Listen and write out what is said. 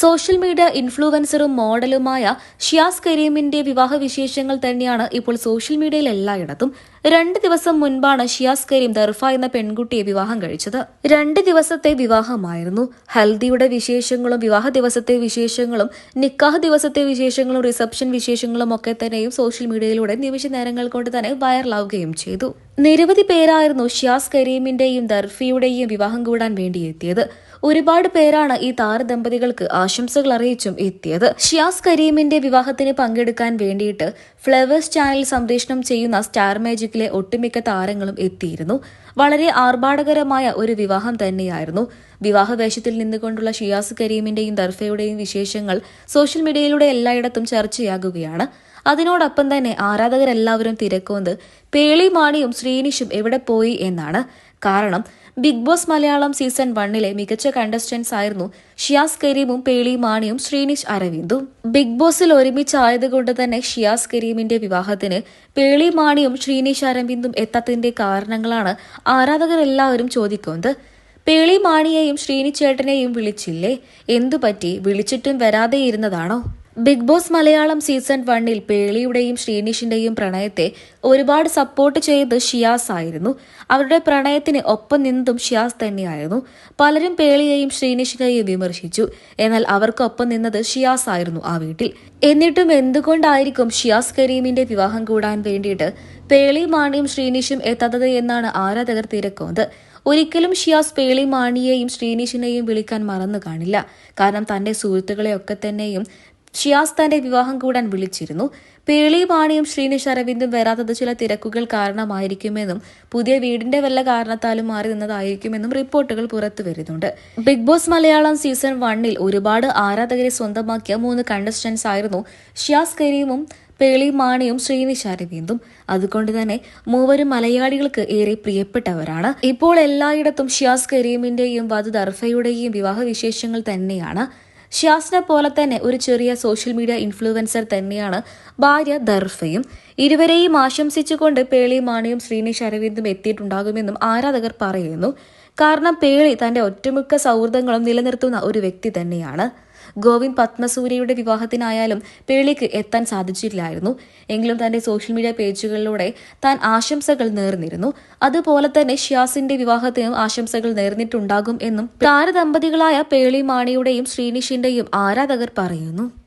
Social media ഇൻഫ്ലുവൻസറും മോഡലുമായ ഷിയാസ് കരീമിന്റെ വിവാഹ വിശേഷങ്ങൾ തന്നെയാണ് ഇപ്പോൾ സോഷ്യൽ മീഡിയയിൽ എല്ലായിടത്തും. രണ്ട് ദിവസം മുൻപാണ് ഷിയാസ് കരീം ദർഫ എന്ന പെൺകുട്ടിയെ വിവാഹം കഴിച്ചത്. രണ്ട് ദിവസത്തെ വിവാഹമായിരുന്നു. ഹൽദിയുടെ വിശേഷങ്ങളും വിവാഹ ദിവസത്തെ വിശേഷങ്ങളും നിക്കാഹ് ദിവസത്തെ വിശേഷങ്ങളും റിസപ്ഷൻ വിശേഷങ്ങളും ഒക്കെ തന്നെയും സോഷ്യൽ മീഡിയയിലൂടെ നിമിഷ നേരങ്ങൾ കൊണ്ട് തന്നെ വൈറലാവുകയും ചെയ്തു. നിരവധി പേരായിരുന്നു ഷിയാസ് കരീമിന്റെയും ദർഫിയുടെയും വിവാഹം കൂടാൻ വേണ്ടി എത്തിയത് ഒരുപാട് പേരാണ് ഈ താരദമ്പതികൾക്ക് ആശംസകൾ അറിയിച്ചും എത്തിയത്. ഷിയാസ് കരീമിന്റെ വിവാഹത്തിന് പങ്കെടുക്കാൻ വേണ്ടിയിട്ട് ഫ്ലവേഴ്സ് ചാനൽ സംപ്രേഷണം ചെയ്യുന്ന സ്റ്റാർ മാജിക്കിലെ ഒട്ടുമിക്ക താരങ്ങളും എത്തിയിരുന്നു. വളരെ ആർഭാടകരമായ ഒരു വിവാഹം തന്നെയായിരുന്നു. വിവാഹ വേഷത്തിൽ നിന്നുകൊണ്ടുള്ള ഷിയാസ് കരീമിന്റെയും ദർഫയുടെയും വിശേഷങ്ങൾ സോഷ്യൽ മീഡിയയിലൂടെ എല്ലായിടത്തും ചർച്ചയാകുകയാണ്. അതിനോടൊപ്പം തന്നെ ആരാധകരെല്ലാവരും തിരക്കുന്നത് പേളി മാണിയും ശ്രീനിഷും എവിടെ പോയി എന്നാണ് കാരണം ബിഗ് ബോസ് മലയാളം സീസൺ വണ്ണിലെ മികച്ച കണ്ടസ്റ്റൻസ് ആയിരുന്നു ഷിയാസ് കരീമും പേളി മാണിയും ശ്രീനിഷ് അരവിന്ദും. ബിഗ് ബോസിൽ ഒരുമിച്ചായതുകൊണ്ട് തന്നെ ഷിയാസ് കരീമിന്റെ വിവാഹത്തിന് പേളി മാണിയും ശ്രീനിഷ് അരവിന്ദും എത്താത്തതിന്റെ കാരണങ്ങളാണ് ആരാധകരെല്ലാവരും ചോദിക്കുന്നത്. പേളി മാണിയെയും ശ്രീനിച്ചേട്ടനെയും വിളിച്ചില്ലേ? എന്തുപറ്റി? വിളിച്ചിട്ടും വരാതെ ഇരുന്നതാണോ ബിഗ് ബോസ് മലയാളം സീസൺ വണ്ണിൽ പേളിയുടെയും ശ്രീനിഷിന്റെയും പ്രണയത്തെ ഒരുപാട് സപ്പോർട്ട് ചെയ്ത് ഷിയാസ് ആയിരുന്നു. അവരുടെ പ്രണയത്തിന് ഒപ്പം നിന്നതും ഷിയാസ് തന്നെയായിരുന്നു. പലരും പേളിയെയും ശ്രീനിഷിനെയും വിമർശിച്ചു. എന്നാൽ അവർക്കൊപ്പം നിന്നത് ഷിയാസ് ആയിരുന്നു ആ വീട്ടിൽ. എന്നിട്ടും എന്തുകൊണ്ടായിരിക്കും ഷിയാസ് കരീമിന്റെ വിവാഹം കൂടാൻ വേണ്ടിയിട്ട് പേളി മാണിയും ശ്രീനിഷും എത്താത്തത് എന്നാണ് ആരാധകർ തിരക്കുന്നത്. ഒരിക്കലും ഷിയാസ് പേളി മാണിയെയും ശ്രീനിഷിനെയും വിളിക്കാൻ മറന്നു കാണില്ല. കാരണം തന്റെ സുഹൃത്തുക്കളെയൊക്കെ തന്നെയും ഷിയാസ് തന്റെ വിവാഹം കൂടാൻ വിളിച്ചിരുന്നു. പേളി പാണിയും ശ്രീനിഷ് അരവിന്ദും വരാത്തത് ചില തിരക്കുകൾ കാരണമായിരിക്കുമെന്നും പുതിയ വീടിന്റെ വല്ല കാരണത്താലും മാറി നിന്നതായിരിക്കുമെന്നും റിപ്പോർട്ടുകൾ പുറത്തു വരുന്നുണ്ട്. ബിഗ് ബോസ് മലയാളം സീസൺ വണ്ണിൽ ഒരുപാട് ആരാധകരെ സ്വന്തമാക്കിയ മൂന്ന് കണ്ടസ്റ്റൻസ് ആയിരുന്നു ഷിയാസ് കരീമും പേളി മാണിയും ശ്രീനിഷ് അരവിന്ദും. അതുകൊണ്ട് തന്നെ മൂവരും മലയാളികൾക്ക് ഏറെ പ്രിയപ്പെട്ടവരാണ്. ഇപ്പോൾ എല്ലായിടത്തും ഷിയാസ് കരീമിന്റെയും വധു ദർഫയുടെയും വിവാഹ വിശേഷങ്ങൾ തന്നെയാണ്. ഷിയാസിനെ പോലെ തന്നെ ഒരു ചെറിയ സോഷ്യൽ മീഡിയ ഇൻഫ്ലുവൻസർ തന്നെയാണ് ഭാര്യ ദർഫയും. ഇരുവരെയും ആശംസിച്ചുകൊണ്ട് പേളി മാണിയും ശ്രീനിഷ് അരവിന്ദും എത്തിയിട്ടുണ്ടാകുമെന്നും ആരാധകർ പറയുന്നു. കാരണം പേളി തന്റെ ഒറ്റമുക്ക സൗഹൃദങ്ങളും നിലനിർത്തുന്ന ഒരു വ്യക്തി തന്നെയാണ്. ഗോവിന്ദ് പത്മസൂര്യയുടെ വിവാഹത്തിനായാലും പേളിക്ക് എത്താൻ സാധിച്ചില്ലായിരുന്നു. എങ്കിലും തന്റെ സോഷ്യൽ മീഡിയ പേജുകളിലൂടെ താൻ ആശംസകൾ നേർന്നിരുന്നു. അതുപോലെ തന്നെ ഷ്യാസിന്റെ വിവാഹത്തിനും ആശംസകൾ നേർന്നിട്ടുണ്ടാകും എന്നും താരദമ്പതികളായ പേളി മാണിയുടെയും ശ്രീനിഷിന്റെയും ആരാധകർ പറയുന്നു.